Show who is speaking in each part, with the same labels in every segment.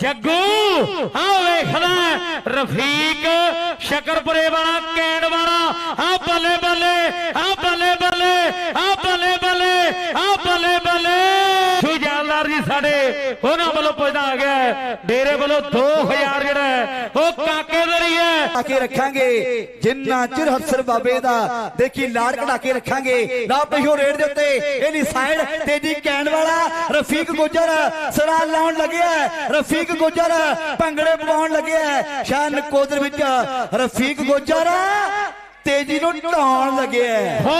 Speaker 1: ਜੱਗੂ ਆ ਵੇਖਦਾ ਰਫੀਕ ਸ਼ਕਰਪੁਰੇ ਵਾਲਾ ਕੈਂਡ ਵਾਲਾ ਆ ਬੱਲੇ ਬੱਲੇ ਆ ਬੱਲੇ ਬੱਲੇ ਆ ਬੱਲੇ ਬੱਲੇ ਆ ਬੱਲੇ ਬੱਲੇ ਸੁਜਾਨਦਾਰ ਜੀ ਸਾਡੇ ਉਹਨਾਂ ਵੱਲੋਂ ਪੁੱਜਦਾ ਆ ਗਿਆ। ਡੇਰੇ ਵੱਲੋਂ 2000 ਜਿਹੜਾ ਉਹ ਕਾਕੇ ਦੇ ਹੈ
Speaker 2: ਆ ਕੇ ਰੱਖਾਂਗੇ ਜਿੰਨਾ ਚਿਰ ਹਸਰ ਬਾਬੇ ਦਾ ਦੇਖੀ ਲਾੜ ਕਢਾ ਕੇ ਰੱਖਾਂਗੇ ਨਾ ਪਿਛੋ ਰੇਡ ਦੇ ਉੱਤੇ ਇਹਦੀ ਸਾਈਡ ਤੇਜੀ ਕਹਿਣ ਵਾਲਾ ਰਫੀਕ ਗੁੱਜਰ ਸਰਾ ਲਾਉਣ ਲੱਗਿਆ ਹੈ। ਰਫੀਕ ਗੁੱਜਰ ਭੰਗੜੇ ਪਾਉਣ ਲੱਗਿਆ ਹੈ। ਸ਼ਾਹ ਨਕੋਦਰ ਵਿੱਚ ਰਫੀਕ ਗੁੱਜਰ ਤੇਜੀ ਨੂੰ ਢਾਉਣ ਲੱਗਿਆ ਹੈ।
Speaker 1: ਹੋ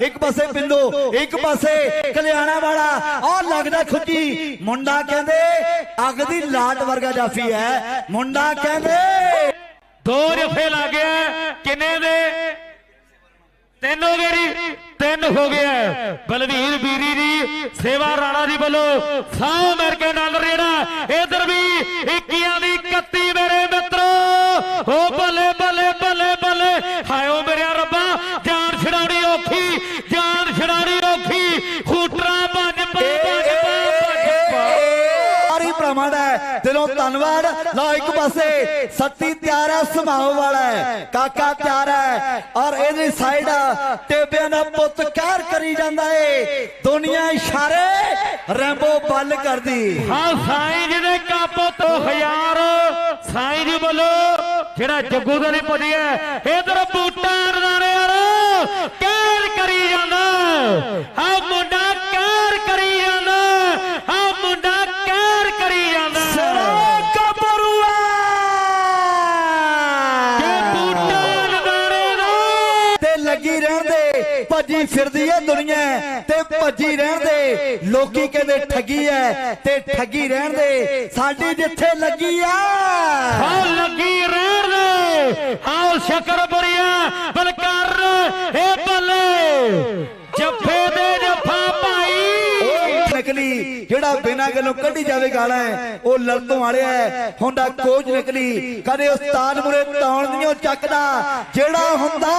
Speaker 2: ਇੱਕ ਪਾਸੇ ਬਿੰਦੂ ਇੱਕ ਪਾਸੇ ਕਲਿਆਣਾ ਵਾਲਾ ਆ ਲੱਗਦਾ ਖੁੱਜੀ ਮੁੰਡਾ ਕਹਿੰਦੇ, ਅੱਗ ਦੀ ਲਾਟ ਵਰਗਾ ਜਾਫੀ ਹੈ। ਮੁੰਡਾ ਕਹਿੰਦੇ,
Speaker 1: ਦੋ ਰਫੇ ਲੱਗ ਗਿਆ। ਕਿੰਨੇ ਦੇ? ਤਿੰਨ ਹੋ ਗਏ ਜੀ। ਤਿੰਨ ਹੋ ਗਿਆ ਬਲਵੀਰ ਬੀਰੀ ਜੀ ਸੇਵਾ ਰਾਣਾ ਜੀ ਵੱਲੋਂ ਸਾਹ ਅਮਰੀਕਨ ਡਾਲਰ ਜਿਹੜਾ, ਇਧਰ ਵੀ 21 ਦੀ
Speaker 2: ਭਰਾਵਾਂ ਦਾ ਦਿਲੋਂ ਧੰਨਵਾਦ। ਲਓ ਇੱਕ ਪਾਸੇ ਸੱਤੀ ਤਿਆਰ ਹੈ ਸਮਾਉ ਵਾਲਾ ਕਾਕਾ ਤਿਆਰ ਹੈ। ਔਰ ਇਹਦੀ ਸਾਈਡ ਟੇਬਿਆਂ ਦਾ ਪੁੱਤ ਕਹਿਰ ਕਰੀ ਜਾਂਦਾ ਏ। ਦੁਨੀਆ ਇਸ਼ਾਰੇ ਰੈਂਬੋ ਬੱਲ ਕਰਦੀ।
Speaker 1: ਹਾਂ, ਸਾਈਂ ਜੀ ਦੇ ਕਾਬੂ ਤੋਂ ਹਜ਼ਾਰ। ਸਾਈਂ ਜੀ ਬੋਲੋ, ਜਿਹੜਾ ਜੱਗੂ ਦਾ ਨਹੀਂ ਪੁੱਜਿਆ ਇਧਰ ਬੂਟਾ
Speaker 2: ਭੱਜੀ ਫਿਰਦੀ ਏ ਦੁਨੀਆ ਤੇ ਭੱਜੀ ਰਹਿਣ ਦੇ ਲੋਕੀ ਕਹਿੰਦੇ ਠੱਗੀ ਐ ਤੇ ਠੱਗੀ ਰਹਿਣ ਦੇ ਸਾਡੀ ਜਿੱਥੇ ਲੱਗੀ ਆ।
Speaker 1: ਆਓ ਲੱਗੀ ਰਹਿਣ ਦੇ ਆਓ ਸ਼ਕਰ ਬੁਰੀਆ ਬਲਕਾਰ ਏ ਬੱਲੇ ਜੱਫੇ ਦੇ ਜੱਫਾ ਭਾਈ।
Speaker 2: ਉਹ ਨਕਲੀ ਜਿਹੜਾ ਬਿਨਾਂ ਗੱਲੋਂ ਕੱਢੀ ਜਾਵੇ ਗਾਲਾਂ ਹੈ, ਉਹ ਲੜਤੋਂ ਵਾਲਿਆ ਹੈ ਹੁੰਦਾ ਕੋਚ ਨਕਲੀ। ਕਦੇ ਉਸਤਾਦ ਮੁਰੇ ਤਾਉਣ ਦੀਆਂ ਚੱਕਦਾ ਜਿਹੜਾ ਹੁੰਦਾ।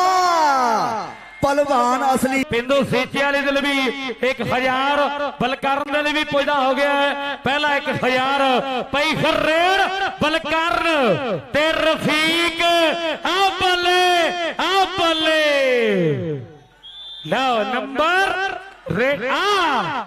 Speaker 2: ਪਹਿਲਵਾਨ ਅਸਲੀ
Speaker 1: ਪਿੰਡੂ ਸੀਚੇ ਵਾਲੇ ਦੇ ਲਈ ਵੀ 1000 ਬਲਕਰਨ ਦੇ ਲਈ ਵੀ ਪੁੱਜਦਾ ਹੋ ਗਿਆ ਹੈ। ਪਹਿਲਾ 1000 ਪਈ ਖਰੇੜ ਬਲਕਰਨ ਤੇ ਰਫੀਕ ਆ ਬੱਲੇ ਆ ਬੱਲੇ ਲਓ ਨੰਬਰ ਰੇ ਆ